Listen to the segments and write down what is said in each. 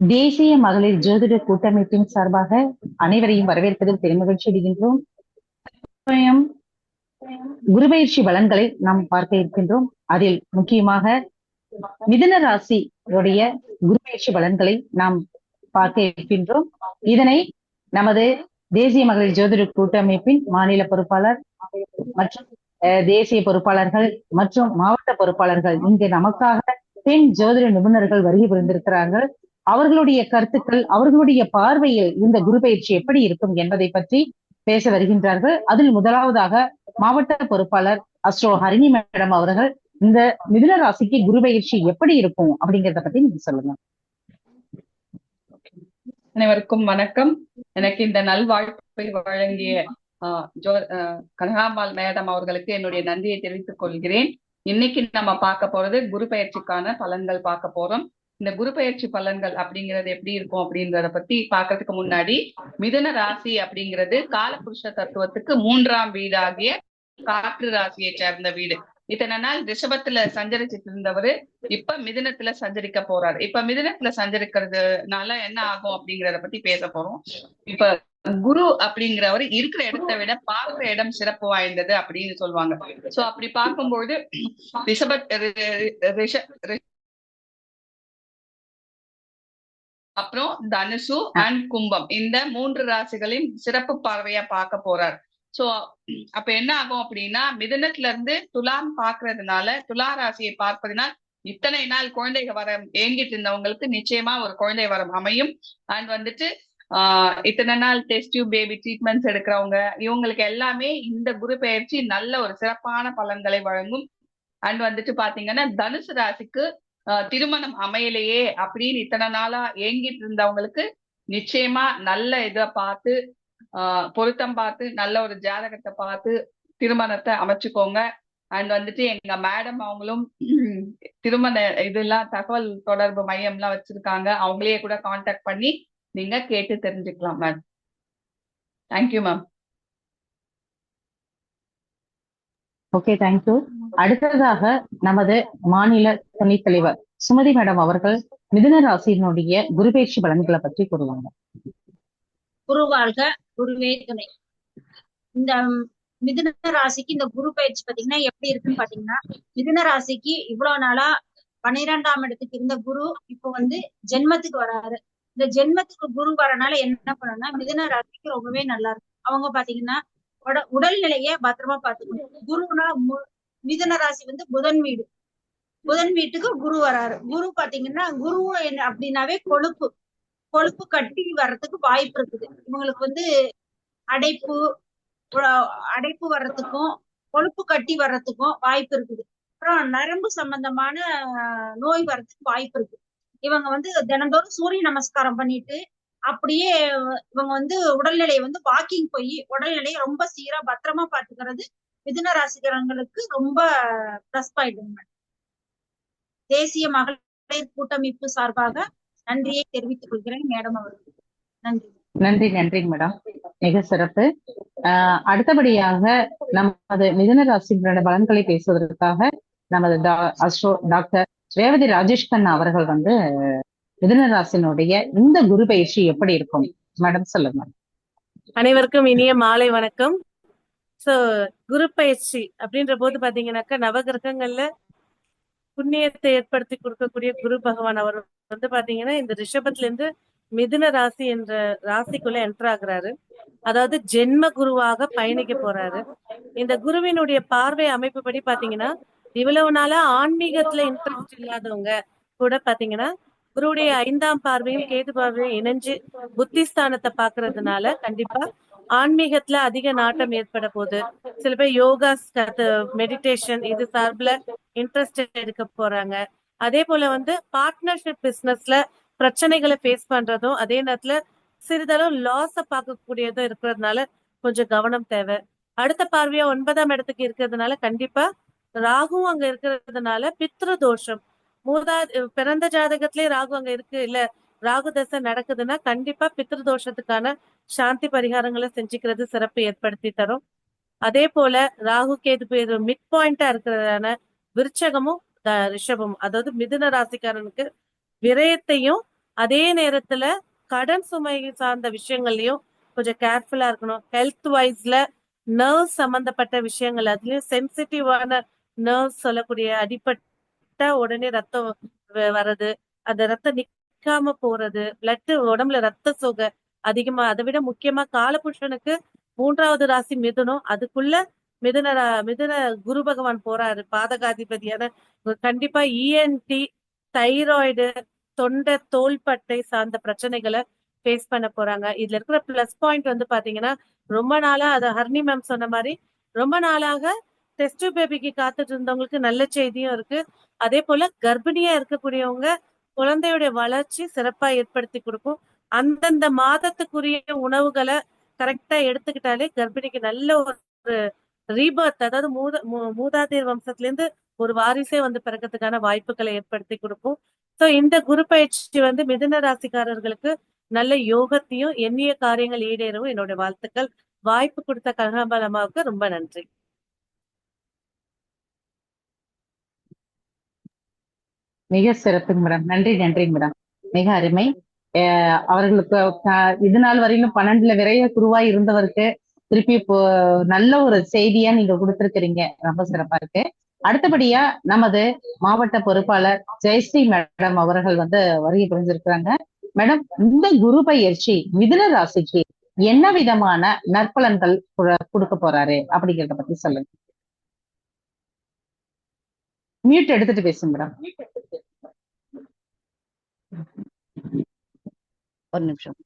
தேசிய மகளிர் ஜோதிட கூட்டமைப்பின் சார்பாக அனைவரையும் வரவேற்பதில் பெருமகிழ்ச்சி அடைகின்றோம். குருபயிற்சி பலன்களை நாம் பார்க்க இருக்கின்றோம். அதில் முக்கியமாக மிதன ராசியுடைய குருபயிற்சி பலன்களை நாம் பார்க்க இருக்கின்றோம். இதனை நமது தேசிய மகளிர் ஜோதிட கூட்டமைப்பின் மாநில பொறுப்பாளர் மற்றும் அஹ், தேசிய பொறுப்பாளர்கள் மற்றும் மாவட்ட பொறுப்பாளர்கள் இங்கு நமக்காக பெண் ஜோதிட நிபுணர்கள் வருகை புரிந்திருக்கிறார்கள். அவர்களுடைய கருத்துக்கள் அவர்களுடைய பார்வையில் இந்த குரு பயிற்சி எப்படி இருக்கும் என்பதை பற்றி பேச வருகின்றார்கள். அதில் முதலாவதாக மாவட்ட பொறுப்பாளர் அஸ்ரோ ஹரிணி மேடம் அவர்கள் இந்த மிதுன ராசிக்கு குரு பயிற்சி எப்படி இருக்கும் அப்படிங்கறத பத்தி நீங்க சொல்லுங்க. அனைவருக்கும் வணக்கம். எனக்கு இந்த நல்வாழ்ப்பை வழங்கிய ஆஹ், ஜோ கனகாம்பாள் மேடம் அவர்களுக்கு என்னுடைய நன்றியை தெரிவித்துக் கொள்கிறேன். இன்னைக்கு நம்ம பார்க்க போறது குரு பயிற்சிக்கான பலன்கள் பார்க்க போறோம். இந்த குரு பயிற்சி பலன்கள் அப்படிங்கிறது எப்படி இருக்கும் அப்படின்றத பத்தி பாக்குறதுக்கு முன்னாடி மிதன ராசி அப்படிங்கிறது காலபுருஷ தத்துவத்துக்கு மூன்றாம் வீடாகிய காற்று ராசியை சேர்ந்த வீடு. இத்தனை நாள் ரிஷபத்துல சஞ்சரிச்சிட்டு இருந்தவரு இப்ப மிதுனத்துல சஞ்சரிக்க போறாரு. இப்ப மிதினத்துல சஞ்சரிக்கிறதுனால என்ன ஆகும் அப்படிங்கறத பத்தி பேச போறோம். இப்ப குரு அப்படிங்கிறவர் இருக்கிற இடத்தை விட பார்க்கிற இடம் சிறப்பு வாய்ந்தது அப்படின்னு சொல்லுவாங்க. சோ அப்படி பார்க்கும்போது ரிஷபத் ரி- ரிஷ- அப்புறம் தனுசு அண்ட் கும்பம். இந்த மூன்று ராசிகளின் சிறப்பு பார்வையா பார்க்க போறார். சோ அப்ப என்ன ஆகும் அப்படின்னா மிதுனத்துல இருந்து துலாம் பார்க்கறதுனால துலா ராசியை பார்ப்பதனால் இத்தனை நாள் குழந்தைக வரம் ஏங்கிட்டு இருந்தவங்களுக்கு நிச்சயமா ஒரு குழந்தை வரம் அமையும். அண்ட் வந்துட்டு ஆஹ் இத்தனை நாள் டெஸ்ட் டியூப் பேபி ட்ரீட்மெண்ட்ஸ் எடுக்கிறவங்க இவங்களுக்கு எல்லாமே இந்த குரு பயிற்சி நல்ல ஒரு சிறப்பான பலன்களை வழங்கும். அண்ட் வந்துட்டு பாத்தீங்கன்னா தனுசு ராசிக்கு திருமணம் அமையலையே அப்படின்னு இத்தனை நாளா ஏங்கிட்டு இருந்தவங்களுக்கு நிச்சயமா நல்ல இதை பார்த்து பொருத்தம் பார்த்து நல்ல ஒரு ஜாதகத்தை பார்த்து திருமணத்தை அமைச்சுக்கோங்க. அண்ட் வந்துட்டு எங்க மேடம் அவங்களும் திருமண இதெல்லாம் தகவல் தொடர்பு மையம்லாம் வச்சிருக்காங்க. அவங்களையே கூட காண்டாக்ட் பண்ணி நீங்க கேட்டு தெரிஞ்சுக்கலாம் ma'am thank you ma'am okay thank you அடுத்ததாக நமது மாநில துணைத் தலைவர் சுமதி மேடம் அவர்கள் மிதுன ராசியினுடைய குருபேட்சி பலன்களை பற்றி கூறுவாங்க. குரு வாழ்க குருவே துணை. இந்த மிதுன ராசிக்கு இந்த குரு பயிற்சி பாத்தீங்கன்னா எப்படி இருக்குன்னு பாத்தீங்கன்னா மிதுன ராசிக்கு இவ்வளவு நாளா பன்னிரெண்டாம் இடத்துக்கு இருந்த குரு இப்போ வந்து ஜென்மத்துக்கு வராரு. இந்த ஜென்மத்துக்கு குரு வரனால என்ன பண்ணணும்னா மிதுன ராசிக்கு ரொம்பவே நல்லா இருக்கும். அவங்க பாத்தீங்கன்னா உட- உடல்நிலைய பத்திரமா பாத்துக்கணும் குருனா மு- மிதுன ராசி வந்து புதன் வீடு. புதன் வீட்டுக்கு குரு வராரு. குரு பாத்தீங்கன்னா குரு என்ன அப்படின்னாவே கொழுப்பு. கொழுப்பு கட்டி வர்றதுக்கு வாய்ப்பு இருக்குது. இவங்களுக்கு வந்து அடைப்பு அடைப்பு வர்றதுக்கும் கொழுப்பு கட்டி வர்றதுக்கும் வாய்ப்பு இருக்குது. அப்புறம் நரம்பு சம்பந்தமான நோய் வர்றதுக்கு வாய்ப்பு இருக்கு இவங்க வந்து தினந்தோறும் சூரிய நமஸ்காரம் பண்ணிட்டு அப்படியே இவங்க வந்து உடல்நிலையை வந்து வாக்கிங் போய் உடல்நிலையை ரொம்ப சீரா பத்திரமா பாத்துக்கிறது மிதுன ராசிகரங்களுக்கு ரொம்ப பிளஸ் பாயிண்ட் தேசிய மகளிர் கூட்டமைப்பு சார்பாக நன்றியை தெரிவித்துக் கொள்கிறேன் மேடம் அவர்களுக்கு. நன்றி. நன்றி நன்றி மேடம். மிக சிறப்பு. ஆஹ் அடுத்தபடியாக நமது மிதுன ராசிகளோட பலன்களை பேசுவதற்காக நமது டா- அஸ்ட்ரோ டாக்டர் ரேவதி ராஜேஷ் கண்ணா அவர்கள் வந்து மிதுனராசினுடைய இந்த குரு பயிற்சி எப்படி இருக்கும்? மேடம் சொல்லுங்க. அனைவருக்கும் இனிய மாலை வணக்கம். சோ குரு பயிற்சி அப்படின்ற போது பாத்தீங்கன்னாக்கா நவகிரகங்கள்ல புண்ணியத்தை ஏற்படுத்தி கொடுக்கக்கூடிய குரு பகவான் அவர் வந்து பாத்தீங்கன்னா இந்த ரிஷபத்துல இருந்து மிதுன ராசி என்ற ராசிக்குள்ள என்டர் ஆகுறாரு. அதாவது ஜென்ம குருவாக பயணிக்க போறாரு. இந்த குருவினுடைய பார்வை அமைப்பு படி பாத்தீங்கன்னா இவ்வளவு நாளா ஆன்மீகத்துல இன்ட்ரெஸ்ட் இல்லாதவங்க கூட பாத்தீங்கன்னா குருவுடைய ஐந்தாம் பார்வையும் கேது பார்வையும் இணைஞ்சு புத்திஸ்தானத்தை பாக்குறதுனால கண்டிப்பா ஆன்மீகத்துல அதிக நாட்டம் ஏற்பட போகுது. சில பேர் யோகா மெடிடேஷன் இது சார்பில் இன்ட்ரெஸ்ட் எடுக்க போறாங்க. அதே போல வந்து பார்ட்னர்ஷிப் பிசினஸ்ல பிரச்சனைகளை ஃபேஸ் பண்றதும் அதே நேரத்துல சிறிதளவு லாஸ பார்க்கக்கூடியதும் இருக்கிறதுனால கொஞ்சம் கவனம் தேவை. அடுத்த பார்வையா ஒன்பதாம் இடத்துக்கு இருக்கிறதுனால கண்டிப்பா ராகுவும் அங்க இருக்கிறதுனால பித்ரு தோஷம். மூதா பிறந்த ஜாதகத்திலே ராகு அங்க இருக்கு. இல்ல ராகு தசை நடக்குதுன்னா கண்டிப்பா பித்ரு தோஷத்துக்கான சாந்தி பரிகாரங்களை செஞ்சுக்கிறது சிறப்பு ஏற்படுத்தி தரும். அதே போல ராகு கேது பேர் மிட் பாயிண்டா இருக்கிறதான விருச்சகமும் ரிஷபம் ரிஷபமும். அதாவது மிதுன ராசிக்காரனுக்கு விரயத்தையும் அதே நேரத்துல கடன் சுமை சார்ந்த விஷயங்கள்லயும் கொஞ்சம் கேர்ஃபுல்லா இருக்கணும். ஹெல்த் வைஸ்ல நர்வ் சம்பந்தப்பட்ட விஷயங்கள் அதுலயும் சென்சிட்டிவான நர்வ் சொல்லக்கூடிய அடிப்பட்ட உடனே ரத்தம் வர்றது அந்த ரத்தம் நிக்காம போறது பிளட் உடம்புல ரத்த சோகை அதிகமா அதை விட முக்கியமா காலபுருஷனுக்கு மூன்றாவது ராசி மிதுனம். அதுக்குள்ள மிதுன ரா- மிதுன குரு பகவான் போறாரு பாதகாதிபதியான. கண்டிப்பா இஎன்டி தைராய்டு தொண்டை தோள்பட்டை சார்ந்த பிரச்சனைகளை ஃபேஸ் பண்ண போறாங்க. இதுல இருக்கிற பிளஸ் பாயிண்ட் வந்து பாத்தீங்கன்னா ரொம்ப நாளா அது ஹர்னி மேம் சொன்ன மாதிரி ரொம்ப நாளாக டெஸ்ட் பேபிக்கு காத்துட்டு இருந்தவங்களுக்கு நல்ல செய்தியும் இருக்கு. அதே போல கர்ப்பிணியா இருக்கக்கூடியவங்க குழந்தையுடைய வளர்ச்சி சிறப்பா ஏற்படுத்தி கொடுக்கும். அந்தந்த மாதத்துக்குரிய உணவுகளை கரெக்டா எடுத்துக்கிட்டாலே கர்ப்பிணிக்கு நல்ல ஒரு ரீபர்த் அதாவது மூத மூதாதையர் வம்சத்துல இருந்து ஒரு வாரிசே வந்து பிறக்கிறதுக்கான வாய்ப்புகளை ஏற்படுத்தி கொடுக்கும். சோ இந்த குரு பயிற்சி வந்து மிதுன ராசிக்காரர்களுக்கு நல்ல யோகத்தையும் எண்ணிய காரியங்கள் ஈடேறவும் என்னோட வாழ்த்துக்கள். வாய்ப்பு கொடுத்த கனகாம்பல் அம்மாவுக்கு ரொம்ப நன்றி. மிக சிறப்புங்க மேடம் நன்றி நன்றிங்க மேடம் மிக அருமை. அஹ் அவர்களுக்கு இது நாள் வரையிலும் பன்னெண்டுல விரைய குருவாய் இருந்தவருக்கு திருப்பி இப்போ நல்ல ஒரு செய்தியா நீங்க கொடுத்திருக்கிறீங்க. ரொம்ப சிறப்பா இருக்கு. அடுத்தபடியா நமது மாவட்ட பொறுப்பாளர் ஜெயஸ்ரீ மேடம் அவர்கள் வந்து வருகை புரிஞ்சிருக்கிறாங்க. மேடம் இந்த குரு பயிற்சி மிதுன ராசிக்கு என்ன விதமான நற்பலன்கள் கொடுக்க போறாரு? அப்படிங்கறத பத்தி சொல்லுங்க. மியூட் எடுத்துட்டு பேசுங்க மேடம் ஒரு நிமிஷம்.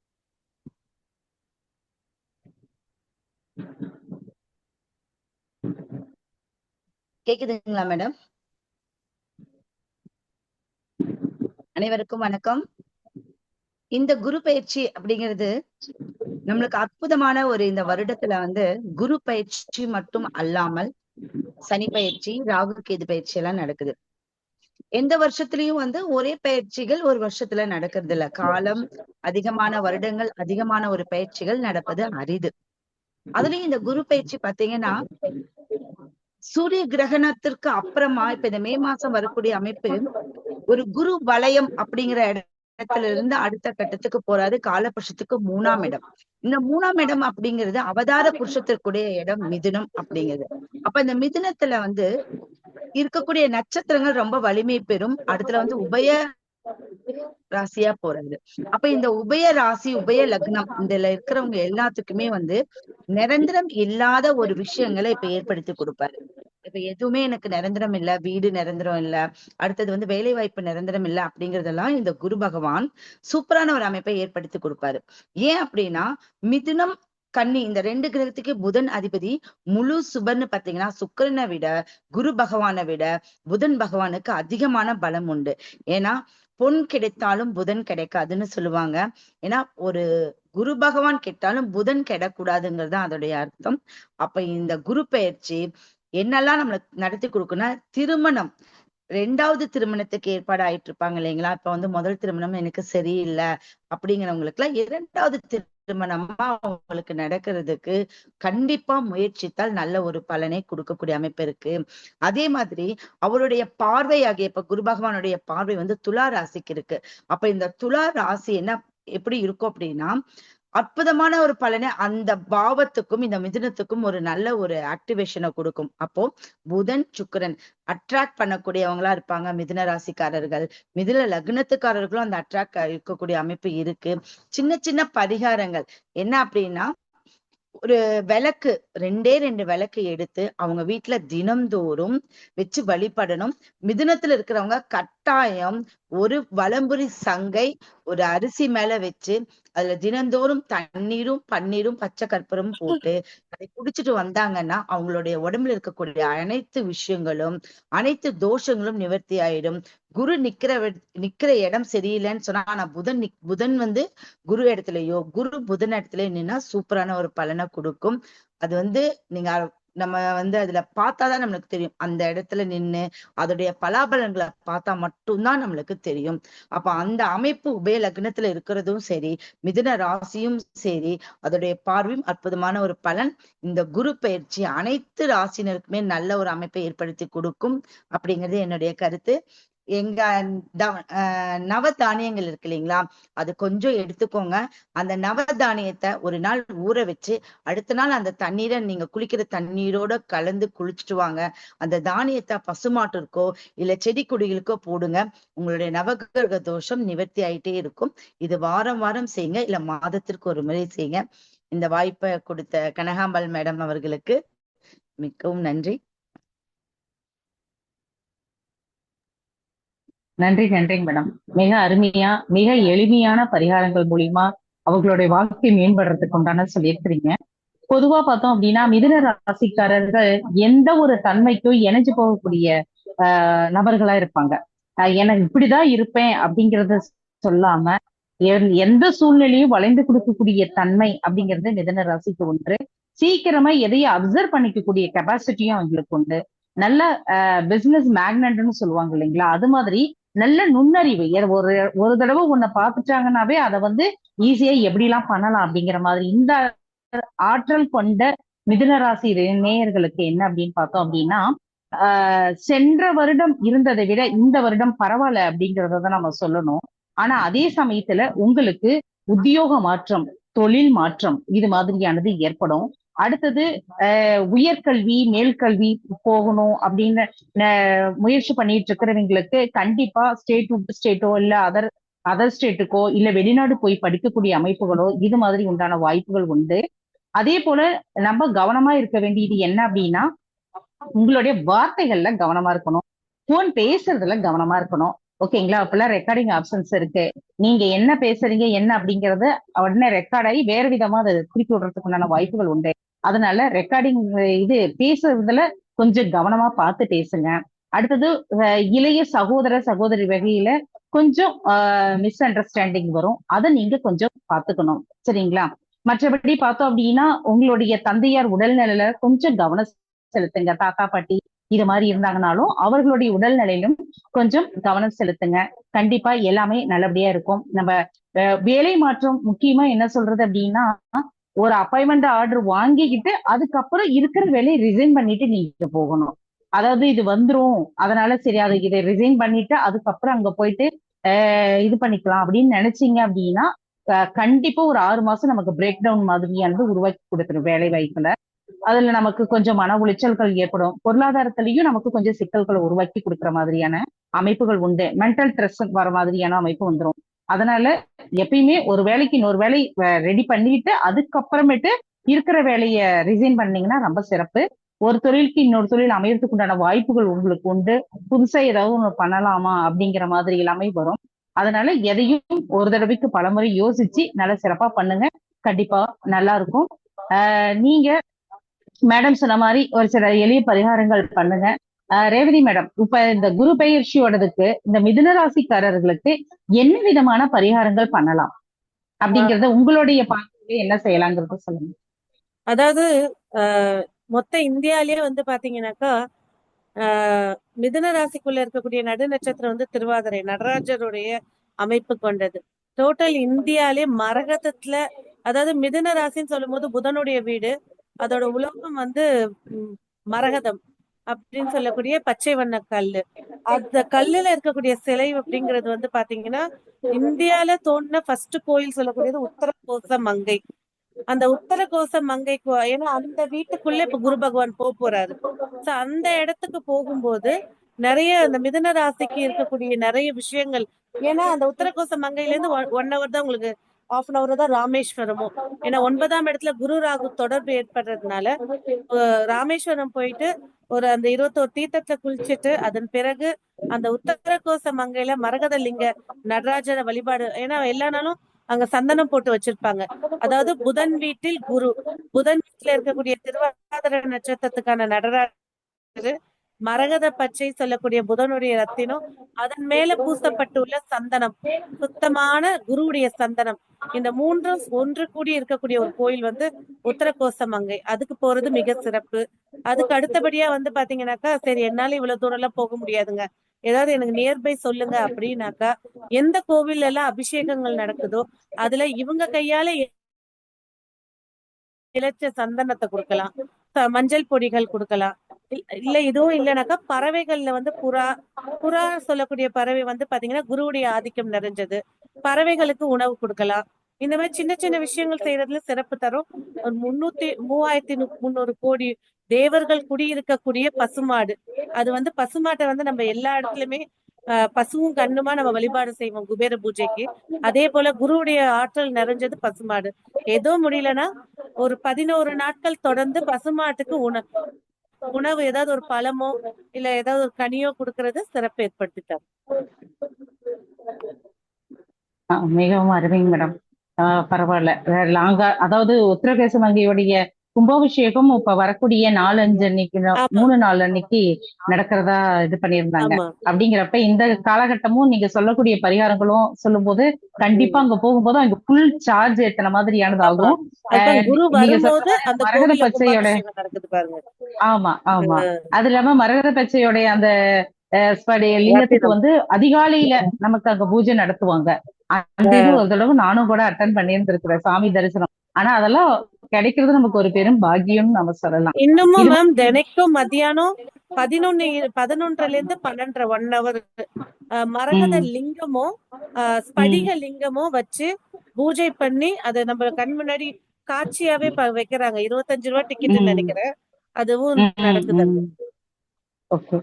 கேக்குதுங்களா மேடம்? அனைவருக்கும் வணக்கம். இந்த குரு பயிற்சி அப்படிங்கிறது நம்மளுக்கு அற்புதமான ஒரு இந்த வருடத்துல வந்து குரு பயிற்சி மட்டும் அல்லாமல் சனி பயிற்சி ராகு கேது பயிற்சி எல்லாம் நடக்குது. எந்த வருஷத்துலயும் வந்து ஒரே பயிற்சிகள் ஒரு வருஷத்துல நடக்கிறது இல்ல காலம் அதிகமான வருடங்கள் அதிகமான ஒரு பயிற்சிகள் நடப்பது அரிது. அதுலயும் இந்த குரு பயிற்சி பாத்தீங்கன்னா சூரிய கிரகணத்திற்கு அப்புறமா இப்ப இந்த மே மாசம் வரக்கூடிய அமைப்பு ஒரு குரு வலயம் அப்படிங்கிற இடத்துல இருந்து அடுத்த கட்டத்துக்கு போறாரு. காலபுருஷத்துக்கு மூணாம் இடம். இந்த மூணாம் இடம் அப்படிங்கிறது அவதார புருஷத்திற்குடைய இடம் மிதுனம் அப்படிங்கிறது. அப்ப இந்த மிதுனத்துல வந்து இருக்கக்கூடிய நட்சத்திரங்கள் ரொம்ப வலிமை பெறும். அடுத்துல வந்து உபய ராசியா போறது அப்ப இந்த உபய ராசி உபய லக்னம் இதுல இருக்கிறவங்க எல்லாத்துக்குமே வந்து நிரந்தரம் இல்லாத ஒரு விஷயங்களை இப்ப ஏற்படுத்தி கொடுப்பாரு. இப்ப எதுவுமே எனக்கு நிரந்தரம் இல்ல வீடு நிரந்தரம் இல்ல அடுத்தது வந்து வேலை வாய்ப்பு நிரந்தரம் இல்ல அப்படிங்கறதெல்லாம் இந்த குரு பகவான் சூப்பரான ஒரு அமைப்பை ஏற்படுத்தி கொடுப்பாரு. ஏன் அப்படின்னா மிதுனம் கன்னி இந்த ரெண்டு கிரகத்துக்கு புதன் அதிபதி முழு சுபர்னு பாத்தீங்கன்னா சுக்கிரனை விட குரு பகவானை விட புதன் பகவானுக்கு அதிகமான பலம் உண்டு. ஏன்னா பொன் கிடைத்தாலும் புதன் கிடைக்காதுன்னு சொல்லுவாங்க. ஏன்னா ஒரு குரு பகவான் கெட்டாலும் புதன் கெடக்கூடாதுங்கிறது அதோடைய அர்த்தம். அப்ப இந்த குரு பயிற்சி என்னெல்லாம் நம்மளுக்கு நடத்தி கொடுக்குன்னா திருமணம். ரெண்டாவது திருமணத்துக்கு ஏற்பாடு ஆயிட்டு இருப்பாங்க இல்லைங்களா? இப்ப வந்து முதல் திருமணம் எனக்கு சரியில்லை அப்படிங்கிறவங்களுக்கு எல்லாம் இரண்டாவது திருமணமா அவங்களுக்கு நடக்கிறதுக்கு கண்டிப்பா முயற்சித்தால் நல்ல ஒரு பலனை கொடுக்கக்கூடிய அமைப்பு இருக்கு. அதே மாதிரி அவருடைய பார்வை ஆகிய இப்ப குரு பகவானுடைய பார்வை வந்து துலா ராசிக்கு இருக்கு. அப்ப இந்த துலா ராசி என்ன எப்படி இருக்கும் அப்படின்னா அற்புதமான ஒரு பலனை அந்த பாவத்துக்கும் இந்த மிதுனத்துக்கும் ஒரு நல்ல ஒரு ஆக்டிவேஷனை கொடுக்கும். அப்போ புதன் சுக்கரன் அட்ராக்ட் பண்ணக்கூடியவங்களா இருப்பாங்க. மிதுன ராசிக்காரர்கள் மிதுன லக்னத்துக்காரர்களும் அந்த அட்ராக்ட் இருக்கக்கூடிய அமைப்பு இருக்கு. சின்ன சின்ன பரிகாரங்கள். என்ன அப்படின்னா ஒரு விளக்கு ரெண்டே ரெண்டு விளக்கு எடுத்து அவங்க வீட்டுல தினம்தோறும் வச்சு வழிபடணும். மிதுனத்துல இருக்கிறவங்க கட்டாயம் ஒரு வலம்புரி சங்கை ஒரு அரிசி மேல வச்சு அதுல தினந்தோறும் தண்ணீரும் பன்னீரும் பச்சை கற்பூரமும் போட்டு அதை குடிச்சிட்டு வந்தாங்கன்னா அவங்களுடைய உடம்புல இருக்கக்கூடிய அனைத்து விஷயங்களும் அனைத்து தோஷங்களும் நிவர்த்தி ஆயிடும். குரு நிக்கிற நிக்கிற இடம் சரியில்லைன்னு சொன்னா ஆனா புதன் நிக்- புதன் வந்து குரு இடத்துலயோ குரு புதன் இடத்துல நின்னா சூப்பரான ஒரு பலனை கொடுக்கும். அது வந்து நீங்க நம்ம வந்து அதுல பார்த்தாதான் நம்மளுக்கு தெரியும். அந்த இடத்துல நின்னு அதோடைய பலாபலன்களை பார்த்தா மட்டும்தான் நம்மளுக்கு தெரியும். அப்ப அந்த அமைப்பு உபய லக்னத்துல இருக்கிறதும் சரி மிதுன ராசியும் சரி அதோடைய பார்வையும் அற்புதமான ஒரு பலன். இந்த குரு பயிற்சி அனைத்து ராசினருக்குமே நல்ல ஒரு அமைப்பை ஏற்படுத்தி கொடுக்கும் அப்படிங்கிறது என்னுடைய கருத்து. எங்க நவ தானியங்கள் இருக்கு இல்லைங்களா? அது கொஞ்சம் எடுத்துக்கோங்க. அந்த நவ தானியத்தை ஒரு நாள் ஊற வச்சு அடுத்த நாள் அந்த தண்ணீரை நீங்க குளிக்கிற தண்ணீரோட கலந்து குளிச்சுட்டு வாங்க. அந்த தானியத்தை பசுமாட்டிற்கோ இல்ல செடி கொடிகளுக்கோ போடுங்க. உங்களுடைய நவகிரக தோஷம் நிவர்த்தி ஆயிட்டே இருக்கும். இது வாரம் வாரம் செய்யுங்க. இல்ல மாதத்திற்கு ஒரு முறை செய்யுங்க. இந்த வாய்ப்பை கொடுத்த கனகாம்பாள் மேடம் அவர்களுக்கு மிகவும் நன்றி. நன்றி நன்றிங்க மேடம் மிக அருமையா மிக எளிமையான பரிகாரங்கள் மூலியமா அவர்களுடைய வாழ்க்கை மேம்படுறதுக்கு உண்டான சொல்லியிருக்கிறீங்க. பொதுவா பார்த்தோம் அப்படின்னா மிதுன ராசிக்காரர்கள் எந்த ஒரு தன்மைக்கும் இணைஞ்சு போகக்கூடிய ஆஹ் நபர்களா இருப்பாங்க. எனக்கு இப்படிதான் இருப்பேன் அப்படிங்கறத சொல்லாம எந்த சூழ்நிலையும் வளைந்து கொடுக்கக்கூடிய தன்மை அப்படிங்கிறது மிதன ராசிக்கு ஒன்று. சீக்கிரமா எதையும் அப்சர்வ் பண்ணிக்கக்கூடிய கெப்பாசிட்டியும் அவங்களுக்கு உண்டு. நல்ல பிசினஸ் மேக்னட்னு சொல்லுவாங்க இல்லைங்களா? அது மாதிரி நல்ல நுண்ணறிவு. ஒரு ஒரு தடவை உன்னை பார்த்துட்டாங்கன்னாவே அதை வந்து ஈஸியா எப்படி எல்லாம் பண்ணலாம் அப்படிங்கிற மாதிரி. இந்த ஆற்றல் கொண்ட மிதுனராசி நேயர்களுக்கு என்ன அப்படின்னு பார்த்தோம் அப்படின்னா ஆஹ் சென்ற வருடம் இருந்ததை விட இந்த வருடம் பரவாயில்ல அப்படிங்கறத நம்ம சொல்லணும். ஆனா அதே சமயத்துல உங்களுக்கு உத்தியோக மாற்றம் தொழில் மாற்றம் இது மாதிரியானது ஏற்படும். அடுத்தது உயர்கல்வி மேல்கல்வி போகணும் அப்படின்னு முயற்சி பண்ணிட்டு இருக்கிறவங்களுக்கு கண்டிப்பா ஸ்டேட் விட்டு ஸ்டேட்டோ இல்ல அதர் அதர் ஸ்டேட்டுக்கோ இல்ல வெளிநாடு போய் படிக்கக்கூடிய அமைப்புகளோ இது மாதிரி உண்டான வாய்ப்புகள் உண்டு. அதே போல நம்ம கவனமா இருக்க வேண்டியது என்ன அப்படின்னா உங்களுடைய வார்த்தைகள்ல கவனமா இருக்கணும். போன் பேசுறதுல கவனமா இருக்கணும். ஓகேங்களா? அப்பெல்லாம் ரெக்கார்டிங் ஆப்ஷன்ஸ் இருக்கு. நீங்க என்ன பேசுறீங்க என்ன அப்படிங்கறது உடனே ரெக்கார்ட் ஆகி வேற விதமா அதை திருப்பி விடுறதுக்குண்டான வாய்ப்புகள் உண்டு. அதனால ரெக்கார்டிங் இது பேசுறதுல கொஞ்சம் கவனமா பார்த்து பேசுங்க. அடுத்தது இளைய சகோதர சகோதரி வகையில கொஞ்சம் மிஸ் அண்டர்ஸ்டாண்டிங் வரும். அதை நீங்க கொஞ்சம் பார்த்துக்கணும். சரிங்களா? மற்றபடி பார்த்தோம் அப்படின்னா உங்களுடைய தந்தையார் உடல்நிலையில கொஞ்சம் கவனம் செலுத்துங்க. தாத்தா பாட்டி இது மாதிரி இருந்தாங்கனாலும் அவர்களுடைய உடல்நிலையிலும் கொஞ்சம் கவனம் செலுத்துங்க. கண்டிப்பா எல்லாமே நல்லபடியா இருக்கும். நம்ம அஹ், வேலை மாற்றம் முக்கியமா என்ன சொல்றது அப்படின்னா ஒரு அப்பாயின்மெண்ட் ஆர்டர் வாங்கிக்கிட்டு அதுக்கப்புறம் இருக்கிற வேலையை ரிசைன் பண்ணிட்டு நீங்க போகணும். அதாவது இது வந்துரும். அதனால சரி அதை இதை ரிசைன் பண்ணிட்டு அதுக்கப்புறம் அங்க போயிட்டு இது பண்ணிக்கலாம் அப்படின்னு நினைச்சீங்க அப்படின்னா கண்டிப்பா ஒரு ஆறு மாசம் நமக்கு பிரேக் டவுன் மாதிரியானது உருவாக்கி கொடுத்துரும் வேலை வாய்ப்புல. அதுல நமக்கு கொஞ்சம் மன உளைச்சல்கள் ஏற்படும். பொருளாதாரத்திலையும் நமக்கு கொஞ்சம் சிக்கல்களை உருவாக்கி கொடுக்குற மாதிரியான அமைப்புகள் உண்டு. மென்டல் ஸ்ட்ரெஸ் வர மாதிரியான அமைப்பு வந்துடும் அதனால எப்பயுமே ஒரு வேலைக்கு இன்னொரு வேலை ரெடி பண்ணிட்டு அதுக்கப்புறமேட்டு இருக்கிற வேலையை ரிசைன் பண்ணீங்கன்னா ரொம்ப சிறப்பு. ஒரு தொழிலுக்கு இன்னொரு தொழில் அமையறதுக்கு உண்டான வாய்ப்புகள் உங்களுக்கு உண்டு. புதுசா ஏதாவது ஒன்று பண்ணலாமா அப்படிங்கிற மாதிரி எல்லாமே வரும். அதனால எதையும் ஒரு தடவைக்கு பலமுறை யோசிச்சு நல்லா சிறப்பா பண்ணுங்க. கண்டிப்பா நல்லா இருக்கும். நீங்க மேடம் சொன்ன மாதிரி ஒரு சில எளிய பரிகாரங்கள் பண்ணுங்க. ரேவதி மேடம் இப்ப இந்த குரு பயிற்சியோடதுக்கு இந்த மிதுன ராசிக்காரர்களுக்கு என்ன விதமான பரிகாரங்கள் பண்ணலாம்? அப்படிங்கறத உங்களுடைய பார்வையில என்ன செய்யலாங்கிறத சொல்லுங்க. அதாவது ஆஹ் மொத்த இந்தியாலயே வந்து பாத்தீங்கன்னாக்கா ஆஹ் மிதுன ராசிக்குள்ள இருக்கக்கூடிய நடு நட்சத்திரம் வந்து திருவாதிரை நடராஜருடைய அமைப்பு கொண்டது. டோட்டல் இந்தியாலே மரகதத்துல அதாவது மிதுன ராசின்னு சொல்லும் போது புதனுடைய வீடு அதோட உலோகம் வந்து மரகதம். அப்படின்னு சொல்லக்கூடிய பச்சை வண்ண கல்லு அந்த கல்லுல இருக்கக்கூடிய சிலை அப்படிங்கிறது வந்து பாத்தீங்கன்னா இந்தியால தோணுன ஃபர்ஸ்ட் கோயில் சொல்லக்கூடியது உத்தரகோச மங்கை. அந்த உத்தரகோச மங்கை ஏன்னா அந்த வீட்டுக்குள்ள இப்ப குரு பகவான் போக போறாரு. சோ அந்த இடத்துக்கு போகும்போது நிறைய அந்த மிதன ராசிக்கு இருக்கக்கூடிய நிறைய விஷயங்கள். ஏன்னா அந்த உத்தரகோச மங்கையில இருந்து ஒன் ஹவர் தான் உங்களுக்கு ஆஃப் அன் அவர் தான் ராமேஸ்வரமும். ஏன்னா ஒன்பதாம் இடத்துல குரு ராகு தொடர்பு ஏற்படுறதுனால ராமேஸ்வரம் போயிட்டு ஒரு அந்த இருபத்தோரு தீர்த்தத்துல குளிச்சுட்டு அதன் பிறகு அந்த உத்தரகோச மங்கையில மரகத லிங்க நடராஜர வழிபாடு ஏன்னா எல்லா நாளும் அங்க சந்தனம் போட்டு வச்சிருப்பாங்க. அதாவது புதன் வீட்டில் குரு. புதன் வீட்டுல இருக்கக்கூடிய திருவாதிர நட்சத்திரத்துக்கான நடராஜர் மரகத பச்சை சொல்லக்கூடிய புதனுடைய ரத்தினம் அதன் மேல பூசப்பட்டுள்ள சந்தனம் சுத்தமான குருவுடைய சந்தனம். இந்த மூன்றும் ஒன்று கூடி இருக்கக்கூடிய ஒரு கோயில் வந்து உத்தரகோச மங்கை அதுக்கு போறது மிக சிறப்பு. அதுக்கு அடுத்தபடியா வந்து பாத்தீங்கன்னாக்கா சரி என்னால இவ்வளவு தூரம் எல்லாம் போக முடியாதுங்க. ஏதாவது எனக்கு நியர்பை சொல்லுங்க அப்படின்னாக்கா எந்த கோவில்ல எல்லாம் அபிஷேகங்கள் நடக்குதோ அதுல இவங்க கையால இழைச்ச சந்தனத்தை கொடுக்கலாம். மஞ்சள் பொடிகள் கொடுக்கலாம். இல்ல- இல்ல இதுவும் இல்லைனாக்கா பறவைகள்ல வந்து புறா புறா சொல்லக்கூடிய பறவை வந்து பாத்தீங்கன்னா குருவுடைய ஆதிக்கம் நிறைஞ்சது. பறவைகளுக்கு உணவு கொடுக்கலாம். இந்த மாதிரி சின்ன சின்ன விஷயங்கள் செய்யறதுல சிறப்பு தரும். ஒரு முன்னூத்தி மூவாயிரத்தி முன்னூறு முந்நூறு கோடி தேவர்கள் குடியிருக்கக்கூடிய பசுமாடு. அது வந்து பசுமாட்டை வந்து நம்ம எல்லா இடத்துலயுமே ஆஹ் பசுவும் கண்ணுமா நம்ம வழிபாடு செய்வோம் குபேர பூஜைக்கு. அதே போல குருவுடைய ஆற்றல் நிறைஞ்சது பசுமாடு. ஏதோ முடியலன்னா ஒரு பதினோரு நாட்கள் தொடர்ந்து பசுமாட்டுக்கு உண உணவு ஏதாவது ஒரு பழமோ இல்ல ஏதாவது ஒரு கனியோ கொடுக்கறது சிறப்பு ஏற்படுத்தி மிகவும் அருமைங்க மேடம். ஆஹ் பரவாயில்ல. வேற லாங்கா அதாவது உத்தரப்பிரதேச வங்கியுடைய கும்பாபிஷேகம் இப்ப வரக்கூடிய நாலஞ்சு அன்னைக்கு ஆமா. மூணு நாலு அன்னைக்கு நடக்கிறதா இது பண்ணியிருந்தாங்க. ஆமா. அப்படிங்கிறப்ப இந்த காலகட்டமும் நீங்க சொல்லக்கூடிய பரிகாரங்களும் சொல்லும்போது கண்டிப்பா அங்க போகும்போது அங்க ஃபுல் சார்ஜ் ஏத்தன மாதிரியானது ஆகும். மரகத பச்சையோட ஆமா ஆமா. அது இல்லாம மரகத பச்சையோடைய அந்த லிங்கத்துக்கு வந்து அதிகாலையில நமக்கு அங்க பூஜை நடத்துவாங்க. அந்த இது ஒரு தடவை நானும் கூட அட்டன் பண்ணியிருந்திருக்கிறேன் சாமி தரிசனம். ஆனா அதெல்லாம் கிடைக்கிறது நமக்கு ஒரு பெரும் பாக்கியம்னு நம்ம சொல்லலாம். இன்னமும் மேம் தினைக்கும் மத்தியானம் பதினொன்னு பதினொன்றுல இருந்து பன்னெண்டரை ஒன் ஹவர் மரகத ம். லிங்கமும் ஆஹ் ஸ்படிக லிங்கமும் வச்சு பூஜை பண்ணி அதை நம்ம கண் முன்னாடி காட்சியாவே வைக்கிறாங்க. இருபத்தஞ்சு ரூபா டிக்கெட்னு ம். நினைக்கிறேன். அதுவும் நடக்குது. ஓகே.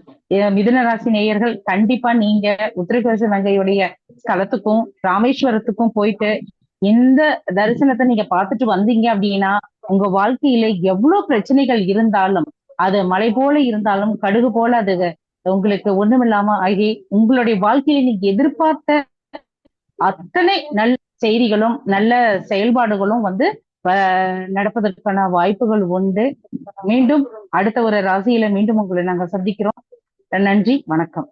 மிதுன ராசி நேயர்கள் கண்டிப்பா நீங்க உத்தரகேச வங்கையுடைய ஸ்தலத்துக்கும் ராமேஸ்வரத்துக்கும் போயிட்டு இந்த தரிசனத்தை நீங்க பார்த்துட்டு வந்தீங்க அப்படின்னா உங்க வாழ்க்கையில எவ்வளவு பிரச்சனைகள் இருந்தாலும் அது மலை போல இருந்தாலும் கடுகு போல அது உங்களுக்கு ஒண்ணுமில்லாம ஆகி உங்களுடைய வாழ்க்கையில நீங்க எதிர்பார்த்த அத்தனை நல்ல செய்திகளும் நல்ல செயல்பாடுகளும் வந்து நடப்பதற்கான வாய்ப்புகள் உண்டு. மீண்டும் அடுத்த ஒரு ராசியில மீண்டும் உங்களை நாங்க சந்திக்கிறோம். நன்றி வணக்கம்.